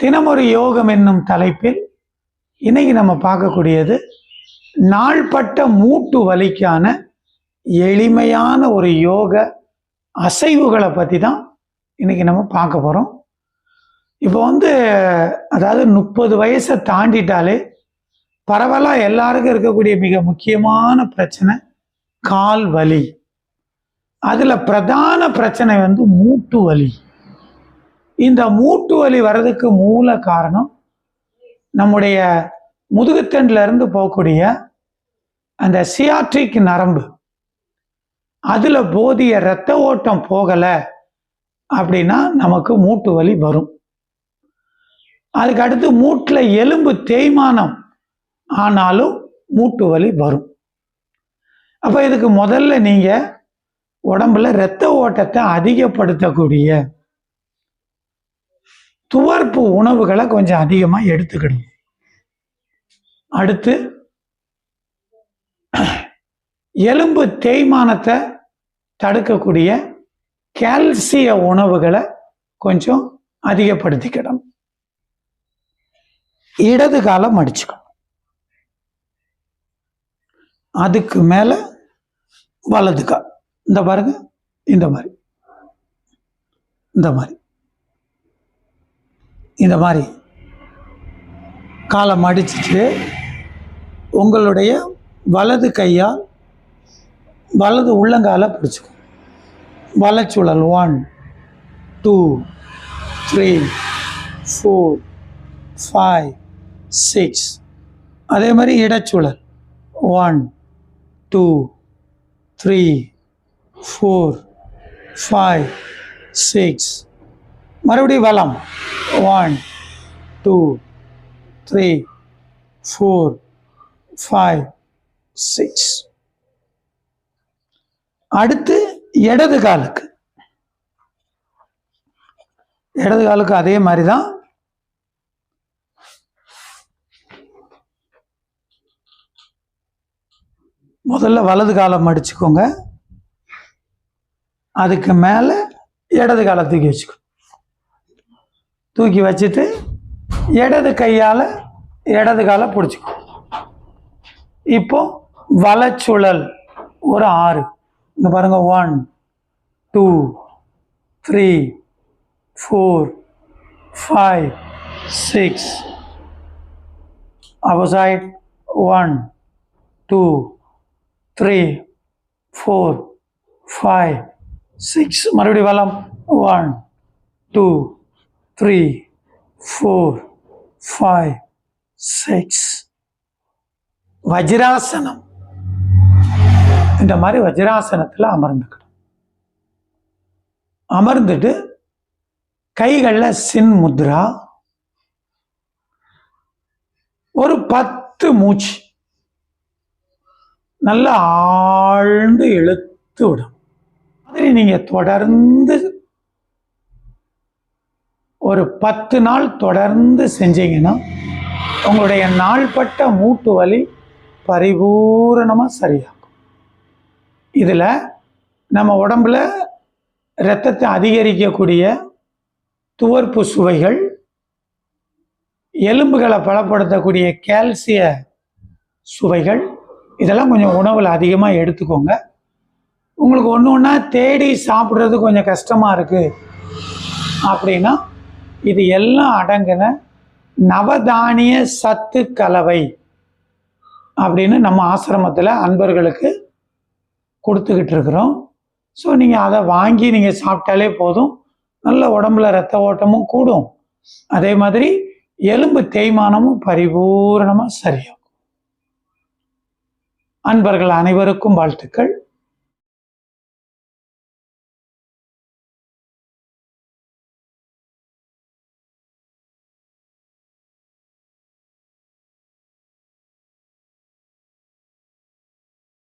தினமொரு யோகம் என்னும் தலைப்பில் இன்னைக்கு நம்ம பார்க்கக்கூடியது நாள்பட்ட மூட்டு வலிக்கான எளிமையான ஒரு யோக அசைவுகளை பற்றி தான் இன்னைக்கு நம்ம பார்க்க போகிறோம் இப்போ வந்து அதாவது முப்பது வயசை தாண்டிட்டாலே பரவலாக எல்லாருக்கும் இருக்கக்கூடிய மிக முக்கியமான பிரச்சனை கால் வலி. அதில் பிரதான பிரச்சனை வந்து மூட்டு வலி. இந்த மூட்டு வலி வர்றதுக்கு மூல காரணம் நம்முடைய முதுகுத்தண்டில் இருந்து போகக்கூடிய அந்த சியாட்ரிக் நரம்பு. அதில் போதிய இரத்த ஓட்டம் போகலை அப்படின்னா நமக்கு மூட்டு வலி வரும். அதுக்கு அடுத்து மூட்டில் எலும்பு தேய்மானம் ஆனாலும் மூட்டு வலி வரும். அப்போ இதுக்கு முதல்ல நீங்கள் உடம்புல இரத்த ஓட்டத்தை அதிகப்படுத்தக்கூடிய துவர்ப்பு உணவுகளை கொஞ்சம் அதிகமாக எடுத்துக்கணும். அடுத்து எலும்பு தேய்மானத்தை தடுக்கக்கூடிய கால்சிய உணவுகளை கொஞ்சம் அதிகப்படுத்திக்கிடணும். இடது காலம் அடிச்சுக்கணும். அதுக்கு மேலே வலது கால். இந்த பாருங்க இந்த மாதிரி. இந்த மாதிரி. இந்த மாதிரி காலை அடிச்சிட்டு உங்களுடைய வலது கையால் வலது உள்ளங்கால பிடிச்சிக்கும் வலச்சுழல் one two three four five six அதே மாதிரி இடச்சுழல். One two three four five six மறுபடியும் வலம் one two three four five six அடுத்து இடது காலுக்கு. இடது காலுக்கு அதே மாதிரி தான் முதல்ல வலது காலம் மடிச்சுக்கோங்க அதுக்கு மேலே இடது காலத்துக்கு வச்சுக்கோங்க தூக்கி வச்சுட்டு இடது கையால் இடது காலை பிடிச்சிக்கும். இப்போ வலச்சுழல் ஒரு ஆறு. இந்த பாருங்கள் one two three four five six opposite one two three four five six மறுபடியும் வலம் one two three four five six வஜ்ராசனம். இந்த மாதிரி வஜ்ராசனத்தில் அமர்ந்துக்கணும். அமர்ந்துட்டு கைகளில் சின் முத்ரா ஒரு பத்து மூச்சு. நல்லா ஆழ்ந்து இழுத்து விடும். மாதிரி நீங்கள் தொடர்ந்து ஒரு பத்து நாள் தொடர்ந்து செஞ்சீங்கன்னா உங்களுடைய நாள்பட்ட மூட்டு வலி பரிபூரணமாக சரியாகும். இதில் நம்ம உடம்புல இரத்தத்தை அதிகரிக்கக்கூடிய துவர்ப்பு சுவைகள் எலும்புகளை பலப்படுத்தக்கூடிய கால்சிய சுவைகள் இதெல்லாம் கொஞ்சம் உணவில் அதிகமாக எடுத்துக்கோங்க. உங்களுக்கு ஒன்று ஒன்றா தேடி சாப்பிட்றது கொஞ்சம் கஷ்டமாக இருக்குது அப்படின்னா இது எல்லாம் அடங்கின நவதானிய சத்து கலவை அப்படின்னு நம்ம ஆசிரமத்தில் அன்பர்களுக்கு கொடுத்துக்கிட்டு இருக்கிறோம். ஸோ நீங்கள் அதை வாங்கி நீங்கள் சாப்பிட்டாலே போதும். நல்ல உடம்புல ரத்த ஓட்டமும் கூடும். அதே மாதிரி எலும்பு தேய்மானமும் பரிபூரணமாக சரியாகும். அன்பர்கள் அனைவருக்கும் வாழ்த்துக்கள்.